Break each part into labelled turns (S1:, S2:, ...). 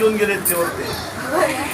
S1: घेऊन गेले ते वरती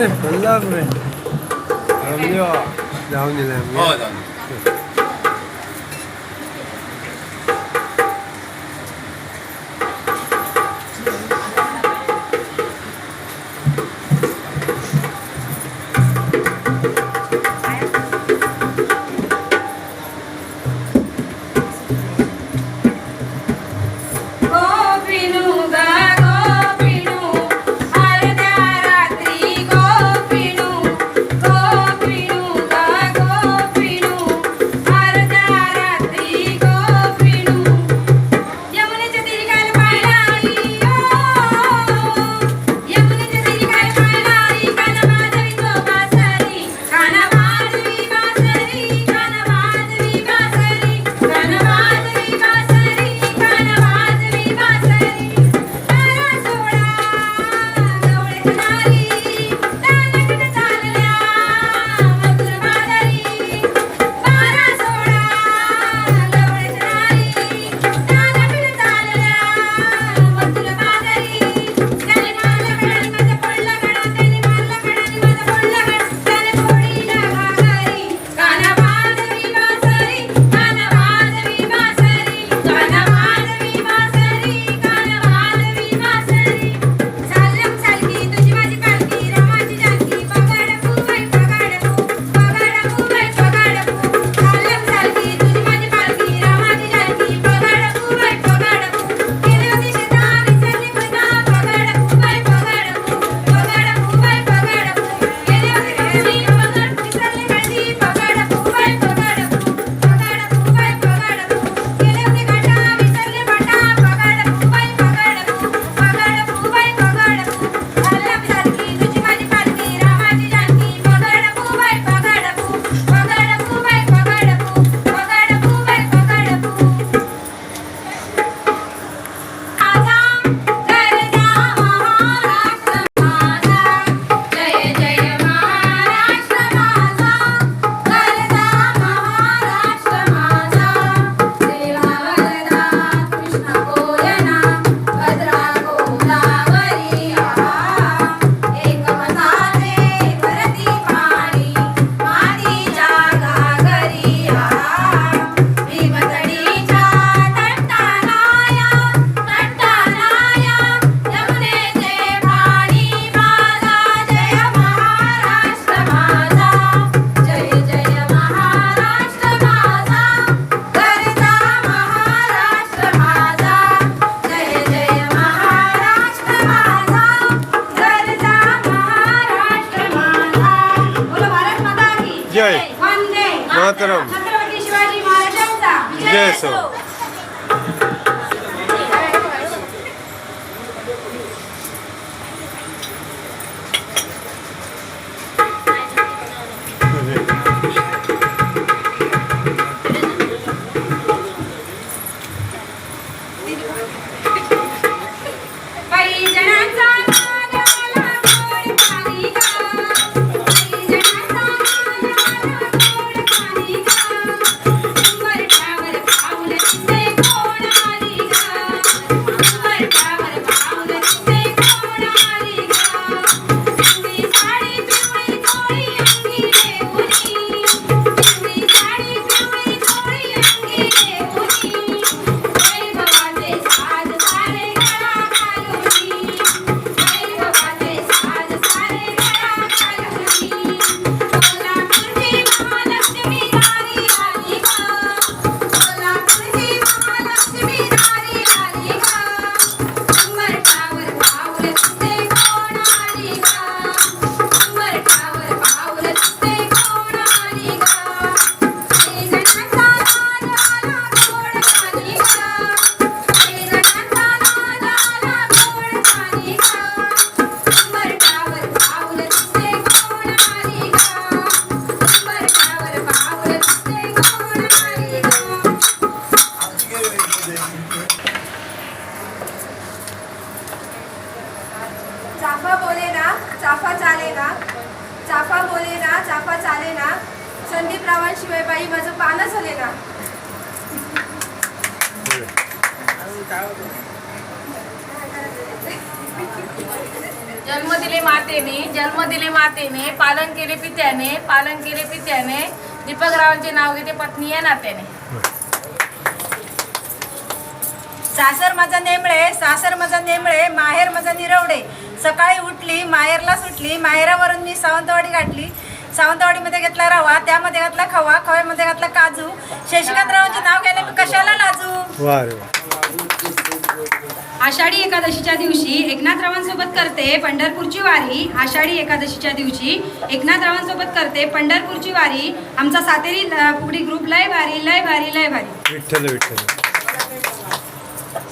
S1: 그래 별나그래 그럼요 나오길래 어 나오길래
S2: जन्म दिले मातेने जन्म दिले मातेने पालन केले पित्याने पालन केले पित्याने. दीपकरावांचे नाव घेते पत्नी आहे नात्याने.
S1: सासर माझा नेमळे सासर माझा नेमळे माहेर माझा निरवडे. सकाळी उठली माहेरला सुटली माहेरावरून मी सावंतवाडी गाठली. सावंतवाडीमध्ये घेतला रवा त्यामध्ये घातला खवा खव्यामध्ये घातला काजू. शशिकांतरावांचे नाव घ्यायला मी कशाला लाजू? आषाढी एकादशीच्या दिवशी एकनाथरावांसोबत करते पंढरपूरची वारी. आषाढी एकादशीच्या दिवशी एकनाथरावांसोबत करते पंढरपूरची वारी. आमचा सातेरी फुगडी ग्रुप लय भारी लय भारी लय भारी.
S3: विठ्ठल विठ्ठल.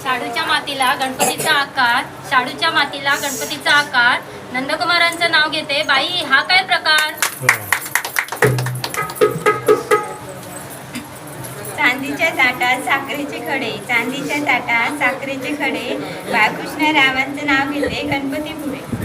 S4: शाडूच्या मातीला गणपतीचा आकार शाडूच्या मातीला गणपतीचा आकार. नंदकुमारांचं नाव घेते बाई हा काय प्रकार?
S5: चांदीच्या ताटात साखरेचे खडे चांदीच्या ताटात साखरेचे खडे. बाळकृष्ण रावांचं नाव
S1: घेतले गणपतीपुळे.